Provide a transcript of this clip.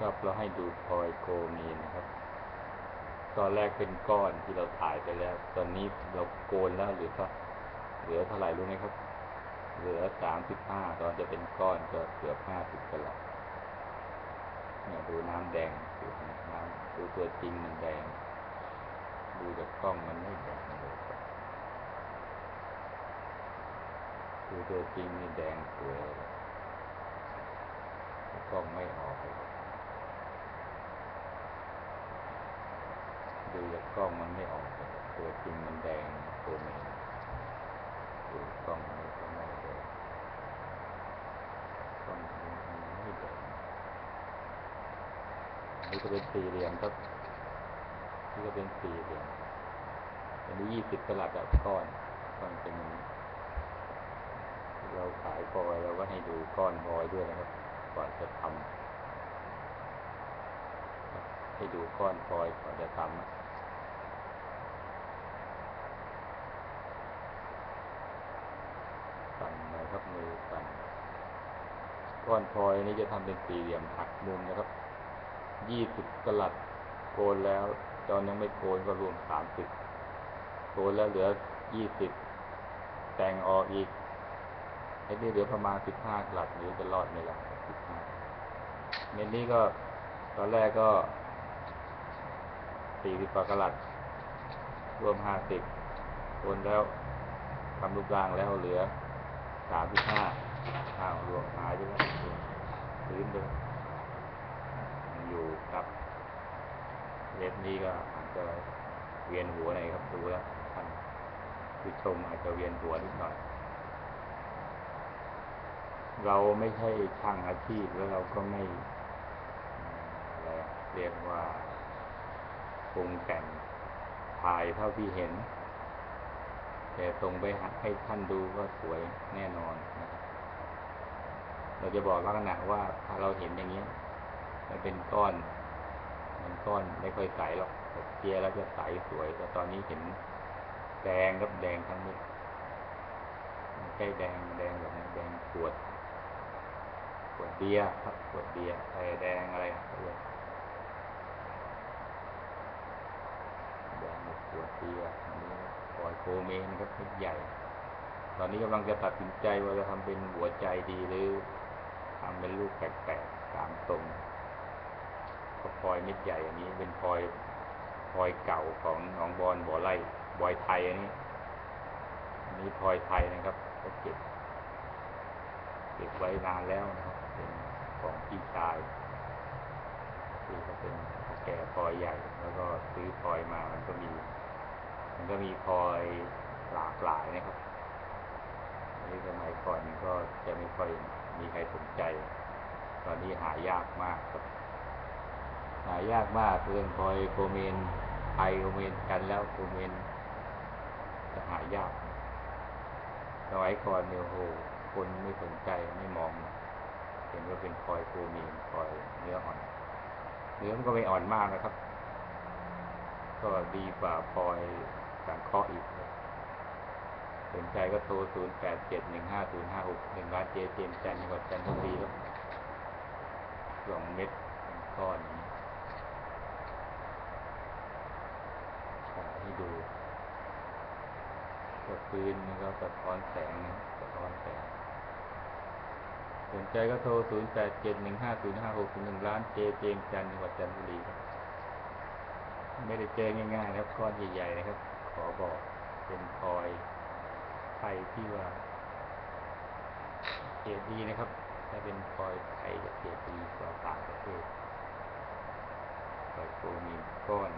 ครับเราให้ดูพลอยโกมีนะครับ ตอนแรกเป็นก้อนที่เราถ่ายไปแล้ว ตอนนี้เราโกนแล้วเหลือเท่าเหลือเท่าไหร่รู้ไหมครับ เหลือสามสิบห้าตอนจะเป็นก้อนก็เกือบห้าสิบกลัดเนี่ยดูน้ำแดงดูน้ำดูตัวจริงมันแดง ดูจากกล้องมันไม่แดงเลยครับดูตัวจริงนี่แดงสวยเลยกล้องไม่ออกเลยดูจา กล้องมันไม่ออกตัวจริงมันแดงตัวเมนดูกล้องมันก็ไม่แดงกล้องมันไม่แดงนี่ก็เป็นสี่เหลี่ยมครับนี่ก็เป็นสี่เหลี่ยมอันนี้ยี่สิบกลัดแบบก้อนก้อนเป็นอย่างนี้เราขายพลอยเราก็ให้ดูก้อนพลอยด้วยนะครับ ก่อนจะทำให้ดูก้อนพลอยก่อนจะทำนะสั่นนะครับมือสั่น ก้อนพลอยนี้จะทำเป็นสี่เหลี่ยมหักมุมนะครับ ยี่สิบกลัดโกนแล้ว ตอนยังไม่โกนก็รวมสามสิบโกนแล้วเหลือยี่สิบแต่งออกอีกไอ้นี่เหลือประมาณสิบห้ากลัดหรือจะรอดไหมล่ะสิบห้าเมนนี้ก็ตอนแรกก็สี่สิบกว่ากลัดรวมห้าสิบโอนแล้วทำรูปร่างแล้วเหลือสามสิบห้า อ้าวรวมหายไปแล้วพื้นไปแล้วยังอยู่ครับเล็บนี้ก็อาจจะเวียนหัวหน่อยครับดูแล้วท่านผู้ชมอาจจะเวียนหัวนิดหน่อยเราไม่ใช่ช่างอาชีพแล้วเราก็ไม่อะไรเรียกว่าปรุงแต่งถ่ายเท่าที่เห็น แต่ส่งไปให้ท่านดูก็สวยแน่นอนนะครับ เราจะบอกลักษณะว่าถ้าเราเห็นอย่างนี้ย มันเป็นก้อน มันก้อนไม่ค่อยใสหรอกแต่เจียแล้วจะใสสวย แต่ตอนนี้เห็นแดงครับแดงทั้งนี้ไม่ใช่แดงแดงแบบนั้แดงขวด ขวดเบียร์ครับขวดเบียร์ไอแดงอะไรเขาเรียกแดงขวดเบียร์อันนี้ปล่อยโคเมนครับเม็ดใหญ่ ตอนนี้กำลังจะตัดสินใจว่าจะทำเป็นหัวใจดีหรือทำเป็นลูกแปลก ๆตามตรงก็พลอยเม็ดใหญ่อันนี้ เป็นพลอยพลอยเก่าของหนองบอลบ่อไร่บอยไทยอันนี้อันนี้พลอยไทยนะครับก็เก็บเก็บไว้นานแล้วนะครับ เป็นของพี่ชายที่เขาเป็นแก่พลอยใหญ่ แล้วก็ซื้อพลอยมามันก็มี มันก็มีพลอยหลากหลายนะครับนนี้สมัยก่อนมันก็จะไม่ค่อยมีใครสนใจ ตอนนี้หายากมากครับหายากมากเรื่องพลอยโคเมนไทยโคเมนกันแล้วโคเมนจะหายากสมัยก่อนเนี่ยโหคนไม่สนใจไม่มอง เห็นว่าเป็นพลอยโคเมนพลอยเนื้ออ่อน เนื้อมันก็ไม่อ่อนมากนะครับ ก็ดีกว่าพลอยสังเคราะห์อีกสนใจก็โทร 0 8 7 1 5 0 5 6 1ร้านเจเจมจันทร์จังหวัดจันทบุรีครับ สองเม็ดก้อนนี้ถ่ายให้ดูกระพื้นมันก็สะท้อนแสงนะสะท้อนแสงสนใจก็โทร 0 8 7 1 5 0 5 6 1ร้านเจเจมจันทร์จังหวัดจันทบุรีครับ ไม่ได้เจอง่ายๆนะครับ ก้อนใหญ่ๆนะครับ ขอบอกเป็นพลอยไทยที่ว่าเกรดดีนะครับ ถ้าเป็นพลอยไทยจะเสียดีกว่าต่างประเทศพลอยโฟมีก้อน